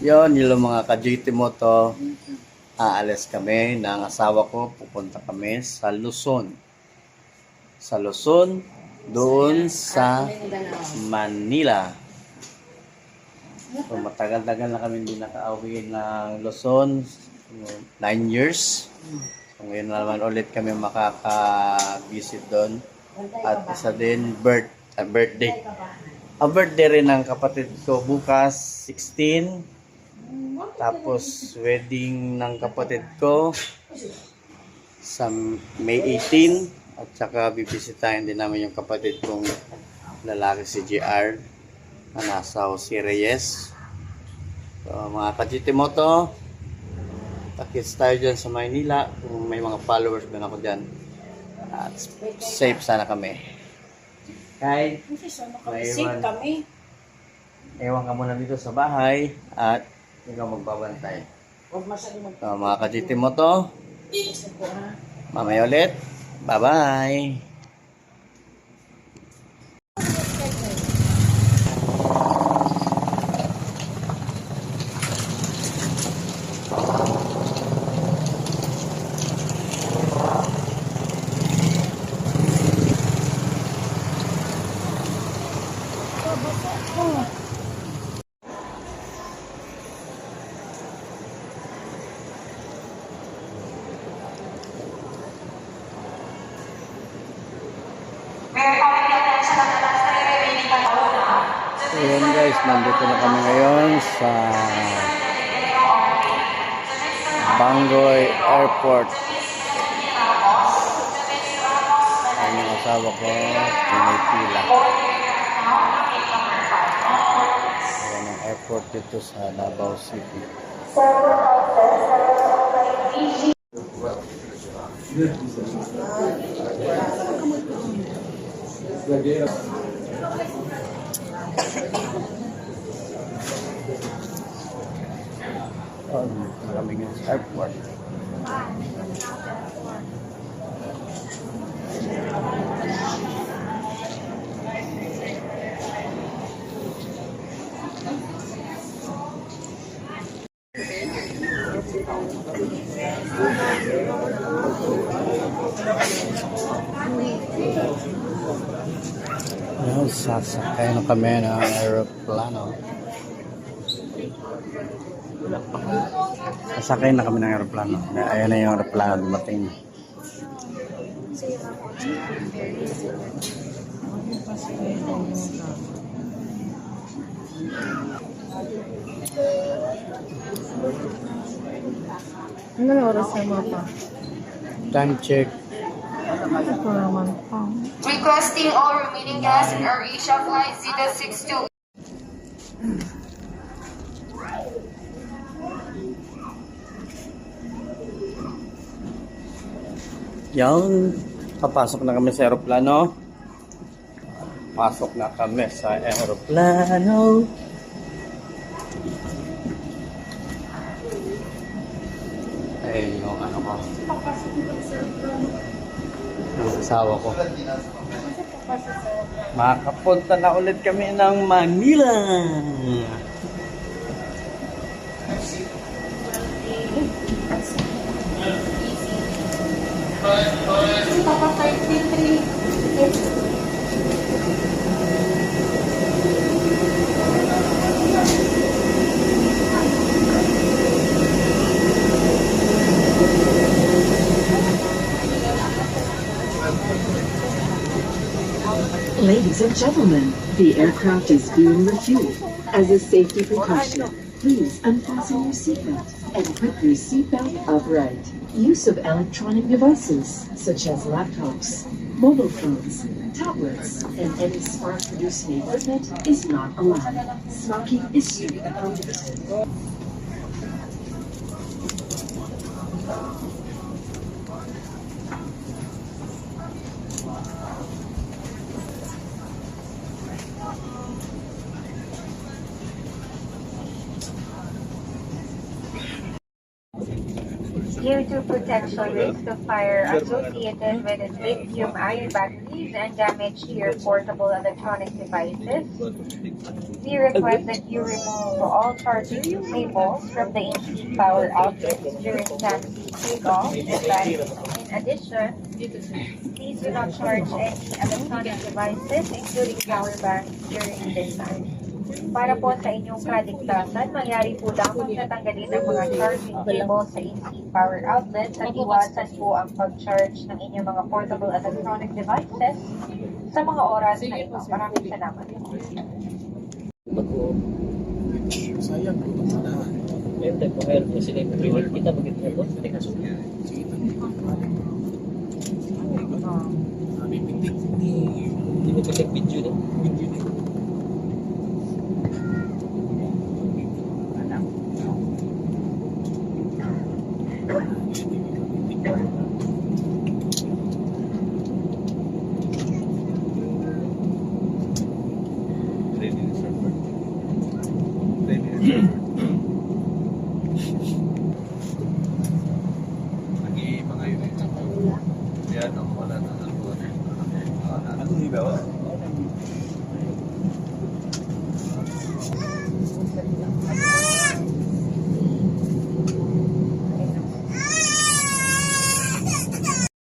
Yon, yung mga ka-JT mo to, aalis kami ng asawa ko, pupunta kami sa Luzon. Sa Luzon, doon sa Manila. So, matagal-tagal na kami hindi nakauwi ng Luzon. Nine years. So, ngayon na naman ulit kami makaka-visit doon. At isa din, birth, ah, birthday. Ang birthday rin ng kapatid ko bukas, 16. Tapos, wedding ng kapatid ko sa May 18. At saka, bibisitahin din namin yung kapatid kong lalaki si JR na nasa Jose Reyes. So, mga kajitimoto, takits tayo dyan sa Maynila. Kung may mga followers din ako dyan. At safe sana kami. Kahit Safe kami. ewan ka muna dito sa bahay at ikaw magbabantay. Huwag masyado mag- So, mga kajitimoto, mamaya ulit. Bye-bye! Ayan guys, nandito na kami ngayon sa Bangoy Airport. Ayan yung asawa ko, pinipila. Ayan ang airport dito sa Davao City. Thank you. Type 1. Ngayon, sasakay na kami ng aeroplano. Sasakay na kami ng aeroplano. Ayan na yung aeroplano dumating. Ano na oras na mga pa? Time check. Ito naman. Requesting all remaining guests in AirAsia Flight Z628. Yan. Papasok na kami sa aeroplano. Pasok na kami sa aeroplano. Ay, yung ano ko. Yung asawa ko. Makapunta na ulit kami ng Manila. Ladies and gentlemen, the aircraft is being refueled. As a safety precaution, please unfasten your seatbelt and put your seatbelt upright. Use of electronic devices such as laptops, mobile phones, tablets, and any spark-producing equipment is not allowed. Smoking is strictly prohibited. Due to potential risk of fire associated with lithium ion batteries and damage to your portable electronic devices. We request that you remove all charging cables from the AC power outlets during taxi takeoff. In addition, please do not charge any electronic devices, including power banks, during this time. Para po sa inyong kaligtasan, mangyari po lamang na tanggalin ang mga charging cable sa AC power outlets at iwasan po ang pag-charge ng inyong mga portable electronic devices sa mga oras na ito. Maraming salamat. Sayang po itong sanahan. Ayun, tayo po meron po sila yung reward kita bagit na po. So. Sige, Sabi, pitik ni Hindi mo pitik video na. video ni Nag-iiba ngayon eh. Yan, wala na. Ano, hibaw?